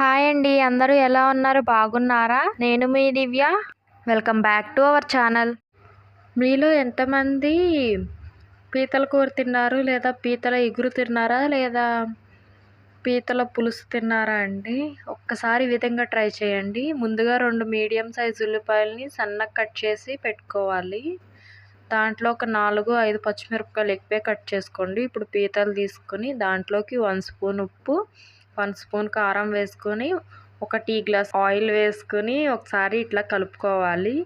Hi అండి అందరూ ఎలా ఉన్నారు? బాగున్నారా? నేను మీ Divya. Welcome back to our channel. మీలో ఎంతమంది పీతల కూర తిన్నారు? లేదా పీతల ఇగురు తిన్నారా? లేదా పీతల పులుసు తిన్నారా అండి? ఒక్కసారి ఈ విధంగా ట్రై చేయండి. ముందుగా రెండు మీడియం సైజు ఉల్లిపాయలని సన్నగా కట్ చేసి పెట్టుకోవాలి. దాంట్లో ఒక నాలుగు ఐదు పచ్చిమిరపకాయలు ఎక్కువే కట్ చేసుకోండి. ఇప్పుడు పీతలు తీసుకొని దాంట్లోకి వన్ స్పూన్ ఉప్పు వన్ స్పూన్ కారం వేసుకొని ఒక టీ గ్లాస్ ఆయిల్ వేసుకొని ఒకసారి ఇట్లా కలుపుకోవాలి.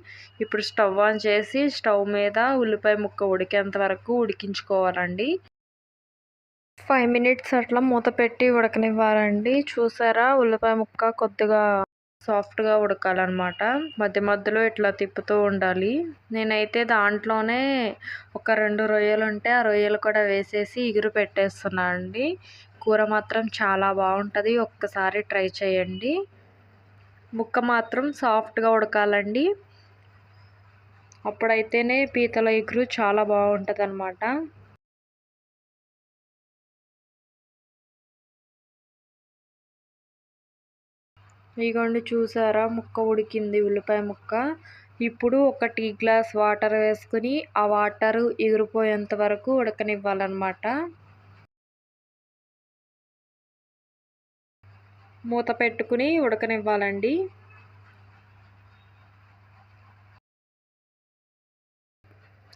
ఇప్పుడు స్టవ్ ఆన్ చేసి స్టవ్ మీద ఉల్లిపాయ ముక్క ఉడికేంత వరకు ఉడికించుకోవాలండి. ఫైవ్ మినిట్స్ అట్లా మూత పెట్టి ఉడకనివ్వాలండి. చూసారా? ఉల్లిపాయ ముక్క కొద్దిగా సాఫ్ట్గా ఉడకాలన్నమాట. మధ్య మధ్యలో ఇట్లా తిప్పుతూ ఉండాలి. నేనైతే దాంట్లోనే ఒక రెండు రొయ్యలు ఉంటే ఆ రొయ్యలు కూడా వేసేసి ఇగురు పెట్టేస్తున్నా అండి. కూర మాత్రం చాలా బాగుంటుంది. ఒక్కసారి ట్రై చేయండి. ముక్క మాత్రం సాఫ్ట్గా ఉడకాలండి. అప్పుడైతేనే పీతల ఇగురు చాలా బాగుంటుంది అన్నమాట ఇగోండి చూసారా? ముక్క ఉడికింది ఉల్లిపాయ ముక్క. ఇప్పుడు ఒక టీ గ్లాస్ వాటర్ వేసుకుని ఆ వాటర్ ఎగిరిపోయేంత వరకు ఉడకనివ్వాలన్నమాట. మూత పెట్టుకుని ఉడకనివ్వాలండి.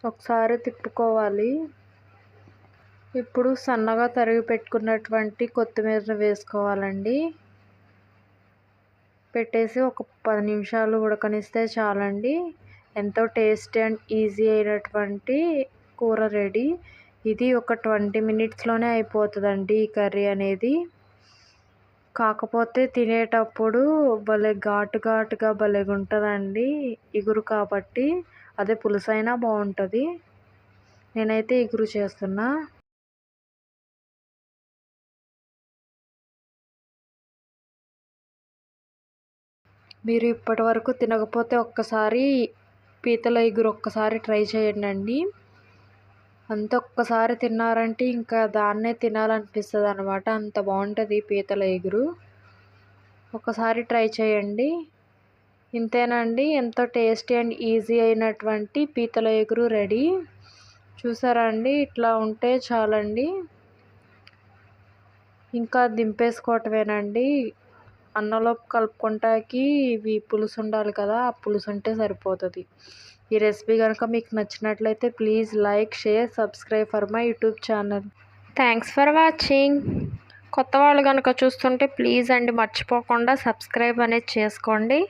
ఒకసారి తిప్పుకోవాలి. ఇప్పుడు సన్నగా తరిగి పెట్టుకున్నటువంటి కొత్తిమీరను వేసుకోవాలండి. పెట్టేసి ఒక పది నిమిషాలు ఉడకనిస్తే చాలండి. ఎంతో టేస్టీ అండ్ ఈజీ అయినటువంటి కూర రెడీ. ఇది ఒక ట్వంటీ మినిట్స్లోనే అయిపోతుందండి ఈ కర్రీ అనేది. కాకపోతే తినేటప్పుడు భలే ఘాటు ఘాటుగా భలేగా ఉంటుందండి ఇగురు కాబట్టి. అదే పులుసైనా బాగుంటుంది నేనైతే ఇగురు చేస్తున్నా. మీరు ఇప్పటి వరకు తినకపోతే ఒక్కసారి పీతల ఎగురు ఒక్కసారి ట్రై చేయండి అండి అంత ఒక్కసారి తిన్నారంటే ఇంకా దాన్నే తినాలనిపిస్తుంది అనమాట అంత బాగుంటుంది పీతల ఎగురు. ఒకసారి ట్రై చేయండి. ఇంతేనండి ఎంతో టేస్టీ అండ్ ఈజీ అయినటువంటి పీతల ఎగురు రెడీ. చూసారా అండి ఇట్లా ఉంటే చాలండి. ఇంకా దింపేసుకోవటమేనండి. అన్నంలో కలుపుకుంటాకి ఇవి పులుసు ఉండాలి కదా ఆ పులుసు ఉంటే సరిపోతుంది. ఈ రెసిపీ కనుక మీకు నచ్చినట్లయితే please like share subscribe for my YouTube channel. Thanks for watching. కొత్త వాళ్ళు కనుక చూస్తుంటే ప్లీజ్ అండి మర్చిపోకుండా సబ్స్క్రైబ్ అనేది చేసుకోండి.